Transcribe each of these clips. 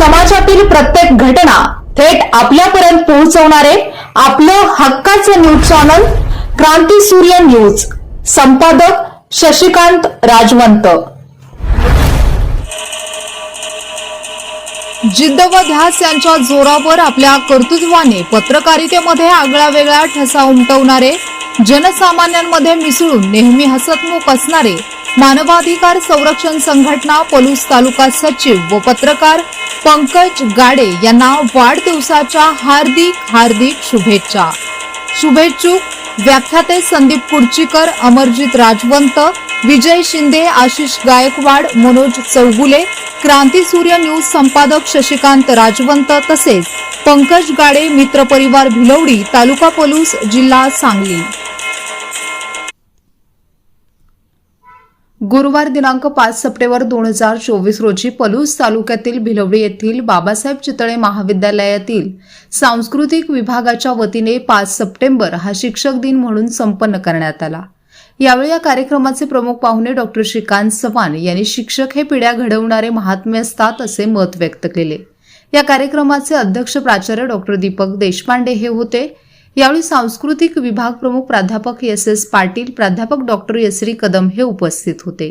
समाजातील प्रत्येक घटना थेट आपल्यापर्यंत पोहोचवणारे आपलं हक्काचं न्यूज चॅनल क्रांती सूर्य न्यूज. संपादक शशिकांत राजवंत. जिद्द व ध्यास यांच्या जोरावर आपल्या कर्तृत्वाने पत्रकारितेमध्ये आगळा वेगळा ठसा उमटवणारे जनसामान्यांमध्ये मिसळून नेहमी हसतमुख असणारे मानवाधिकार संरक्षण संघटना पलूस तालुका सचिव व पत्रकार पंकज गाडे यांना वाढदिवसाच्या हार्दिक हार्दिक शुभेच्छा. शुभेच्छुक व्याख्याते संदीप कुडचीकर अमरजित राजवंत विजय शिंदे आशिष गायकवाड मनोज चौगुले क्रांती सूर्य न्यूज संपादक शशिकांत राजवंत तसेच पंकज गाडे मित्रपरिवार भिलवडी तालुका पलूस जिल्हा सांगली. गुरुवार दिनांक पाच सप्टेंबर दोन हजार चोवीस रोजी पलूस तालुक्यातील भिलवडी येथील बाबासाहेब चितळे महाविद्यालयातील सांस्कृतिक विभागाच्या वतीने पाच सप्टेंबर हा शिक्षक दिन म्हणून संपन्न करण्यात आला. यावेळी या कार्यक्रमाचे प्रमुख पाहुणे डॉक्टर श्रीकांत चव्हाण यांनी शिक्षक हे पिढ्या घडवणारे महात्म्य असतात असे मत व्यक्त केले. या कार्यक्रमाचे अध्यक्ष प्राचार्य डॉक्टर दीपक देशपांडे हे होते. यावेळी सांस्कृतिक विभाग प्रमुख प्राध्यापक एस एस पाटील प्राध्यापक डॉक्टर यसरी कदम हे उपस्थित होते.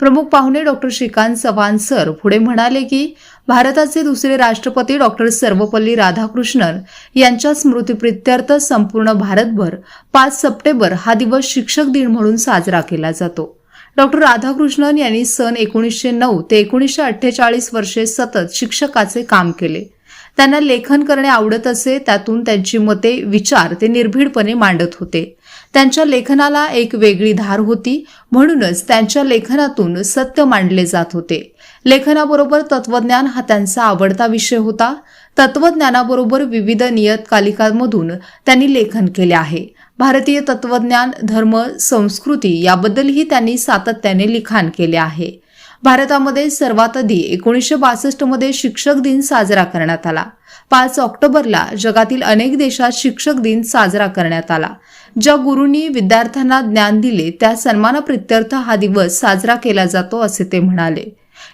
प्रमुख पाहुणे डॉक्टर श्रीकांत चव्हाण सर पुढे म्हणाले की भारताचे दुसरे राष्ट्रपती डॉक्टर सर्वपल्ली राधाकृष्णन यांच्या स्मृतीप्रित्यर्थ संपूर्ण भारतभर पाच सप्टेंबर हा दिवस शिक्षक दिन म्हणून साजरा केला जातो. डॉक्टर राधाकृष्णन यांनी सन एकोणीसशे नऊ ते एकोणीसशे अठ्ठेचाळीस वर्षे सतत शिक्षकाचे काम केले. त्यांना लेखन करणे आवडत असे त्यातून त्यांची मते विचार ते निर्भीडपणे मांडत होते. त्यांच्या लेखनाला एक वेगळी धार होती म्हणूनच त्यांच्या लेखनातून सत्य मांडले जात होते. लेखनाबरोबर तत्वज्ञान हा त्यांचा आवडता विषय होता. तत्वज्ञानाबरोबर विविध नियतकालिकांमधून त्यांनी लेखन केले आहे. भारतीय तत्वज्ञान धर्म संस्कृती याबद्दलही त्यांनी सातत्याने लिखाण केले आहे. भारतामध्ये सर्वात आधी एकोणीसशे बासष्टमध्ये शिक्षक दिन साजरा करण्यात आला. पाच ऑक्टोबरला जगातील अनेक देशात शिक्षक दिन साजरा करण्यात आला. ज्या गुरूंनी विद्यार्थ्यांना ज्ञान दिले त्या सन्मानाप्रित्यर्थ हा दिवस साजरा केला जातो असे ते म्हणाले.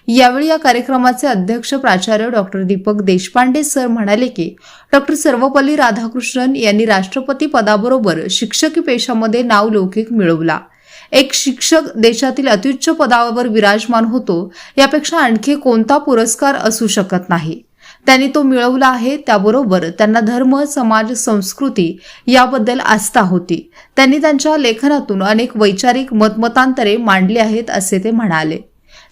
यावेळी या कार्यक्रमाचे अध्यक्ष प्राचार्य डॉक्टर दीपक देशपांडे सर म्हणाले की डॉक्टर सर्वपल्ली राधाकृष्णन यांनी राष्ट्रपती पदाबरोबर शिक्षकी पेशामध्ये नावलौकिक मिळवला. एक शिक्षक देशातील अत्युच्च पदावर विराजमान होतो यापेक्षा आणखी कोणता पुरस्कार असू शकत नाही. त्यांनी तो मिळवला आहे त्याबरोबर त्यांना धर्म समाज संस्कृती याबद्दल आस्था होती. त्यांनी त्यांच्या लेखनातून अनेक वैचारिक मतमतांतरे मांडली आहेत असे ते म्हणाले.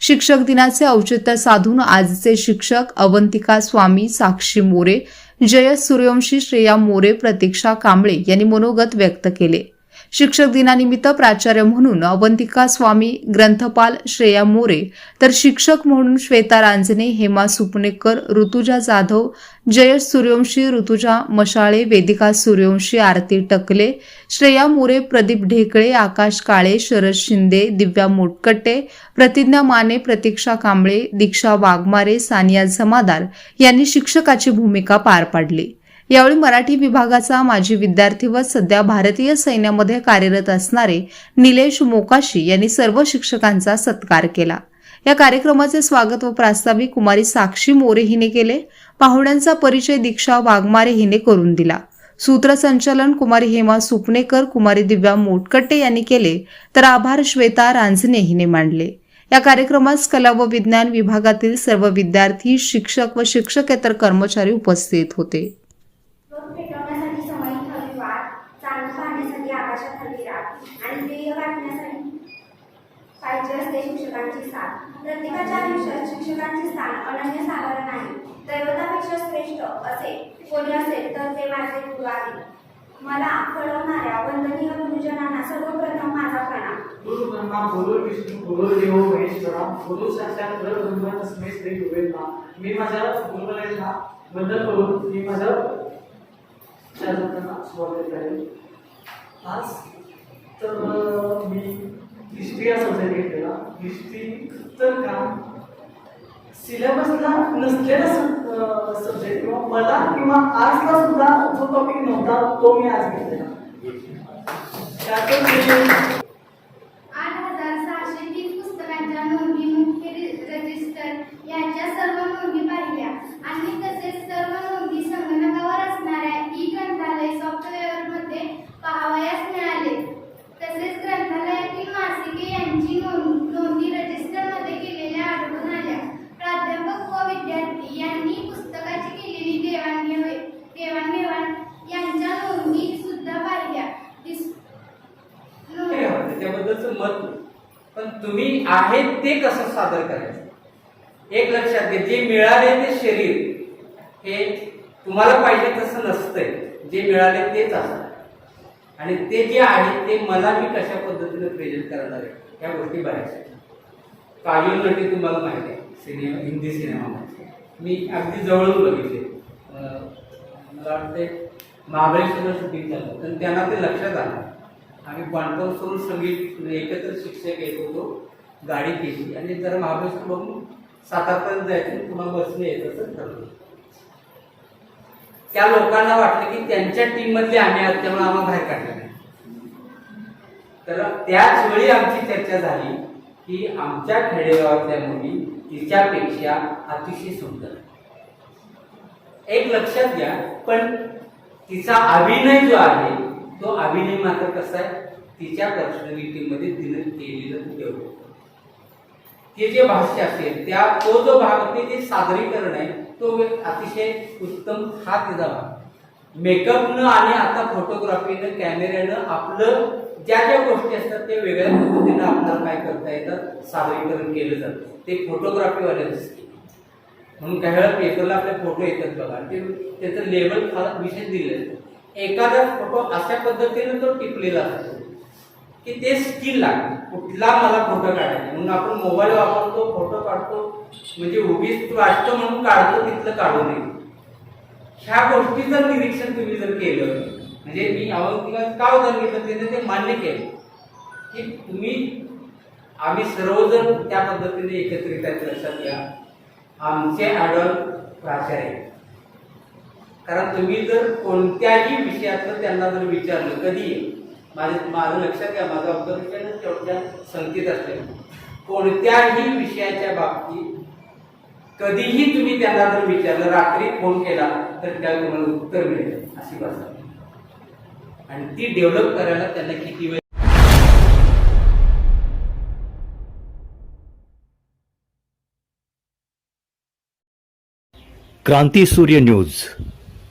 शिक्षक दिनाचे औचित्य साधून आजचे शिक्षक अवंतिका स्वामी साक्षी मोरे जय सूर्यवंशी श्रेया मोरे प्रतीक्षा कांबळे यांनी मनोगत व्यक्त केले. शिक्षक दिनानिमित्त प्राचार्य म्हणून अवंतिका स्वामी ग्रंथपाल श्रेया मोरे तर शिक्षक म्हणून श्वेता रांजणे हेमा सुपनेकर ऋतुजा जाधव जयश सूर्यवंशी ऋतुजा मशाळे वेदिका सूर्यवंशी आरती टकले श्रेया मोरे प्रदीप ढेकळे आकाश काळे शरद शिंदे दिव्या मोटकट्टे प्रतिज्ञा माने प्रतीक्षा कांबळे दीक्षा वाघमारे सानिया जमादार यांनी शिक्षकाची भूमिका पार पाडली. यावेळी मराठी विभागाचा माजी विद्यार्थी व सध्या भारतीय सैन्यामध्ये कार्यरत असणारे निलेश मोकाशी यांनी सर्व शिक्षकांचा सत्कार केला. या कार्यक्रमाचे स्वागत व प्रास्ताविक कुमारी साक्षी मोरे हिने केले. पाहुण्यांचा परिचय दीक्षा वाघमारे हिने करून दिला. सूत्रसंचालन कुमारी हेमा सुपनेकर कुमारी दिव्या मोटकट्टे यांनी केले तर आभार श्वेता रांजने हिने मांडले. या कार्यक्रमास कला व विज्ञान विभागातील सर्व विद्यार्थी शिक्षक व शिक्षकेतर कर्मचारी उपस्थित होते. शिक्षकांचे स्थान अनन्यसाधारण आहे. दैवतापेक्षा श्रेष्ठ असे कोणी असेल तर ते माझे गुरु आहे मला फळवणाऱ्या वंदनीय गुरुजनांना सर्वप्रथम माझा प्रणाम. गुरु ब्रह्मा गुरु विष्णू गुरु देव महेश्वरा गुरु साक्षात परब्रह्म तस्मै श्री मी माझ्या वंदन करून मी माझ्या शासकांना स्वागत करेन. आज तर मी हिस्ट्री हा सब्जेक्ट घेतलेला हिस्ट्रीचं काम सिलेबसला नसलेला सब्जेक्ट किंवा मला किंवा आजला सुद्धा जो टॉपिक नव्हता तो मी आज घेतलेला. त्यातून तुम्ही आहे ते कसं सादर करायचं? एक लक्षात घ्या जे मिळाले ते शरीर. हे तुम्हाला पाहिजे तसं नसतंय. जे मिळाले तेच असतं. आणि ते जे आहे ते मला मी कशा पद्धतीने प्रेझेंट करणार आहे या गोष्टी बऱ्याच काजोल नटी तुम्हाला माहिती आहे सिनेमा हिंदी सिनेमामध्ये. मी अगदी जवळून बघितले. मला वाटते महाबळेश्वर शूटिंग झालं. तर त्यांना ते लक्षात आलं. आम्ही कॉन्फरन्सवरून सगळी एकत्र शिक्षक येत होतो गाडी केली. आणि जर महाबळेश्वर बघून सातारपर्यंत जायचं पुन्हा बसने यायचं असं ठरवलं. त्या लोकांना वाटलं की त्यांच्या टीम मधले आम्ही आहोत त्यामुळे आम्हाला बाहेर काढलं नाही. तर त्याच वेळी आमची चर्चा झाली की आमच्या खेडेगावातल्या मुली तिच्यापेक्षा अतिशय सुंदर एक लक्षात घ्या पण तिचा अभिनय जो आहे तो अभिनय मात्र कसा आहे? तिच्या पर्सनॅलिटीमध्ये तिने केलेलं तेवढं ते जे भाष्य असेल त्या तो जो भाग ते जे सादरीकरण आहे तो अतिशय उत्तम हा तिचा भाग मेकअपनं आणि आता फोटोग्राफीनं कॅमेऱ्यानं आपलं ज्या ज्या गोष्टी असतात ते वेगळ्या पद्धतीनं आपल्याला काय करता येतात सादरीकरण केलं जातं. ते फोटोग्राफीवाल्याचं दिसते म्हणून काही वेळा पेपरला आपले फोटो येतात बघा. ते त्याचं लेबल फार विशेष दिलं जातं एखादा फोटो अशा पद्धतीने तो टिपलेला असतो की ते स्किल लागते. कुठला मला फोटो काढायचा म्हणून आपण मोबाईल वापरतो फोटो काढतो. म्हणजे उगीच वाटतो म्हणून काढतो तिथलं काढू नये. ह्या गोष्टीचं निरीक्षण तुम्ही जर केलं म्हणजे मी अवतीला का उदाहरण घेतलं? त्याने ते मान्य केलं. की तुम्ही आम्ही सर्वजण त्या पद्धतीने एकत्रित आहेत लक्षात घ्या. आमचे आडळ प्राचार्य आहेत. कारण तुम्ही जर कोणत्याही विषयातलं त्यांना जर विचारलं कधी माझं माझं लक्षात घ्या माझं ऑब्झर्वेशन तेवढ्या संकेत असले कोणत्याही विषयाच्या बाबतीत कधीही तुम्ही त्यांना जर विचारलं रात्री फोन केला तर त्या तुम्हाला उत्तर मिळेल अशी भाषा आणि ती डेव्हलप करायला त्यांना किती वेळ क्रांती सूर्य न्यूज.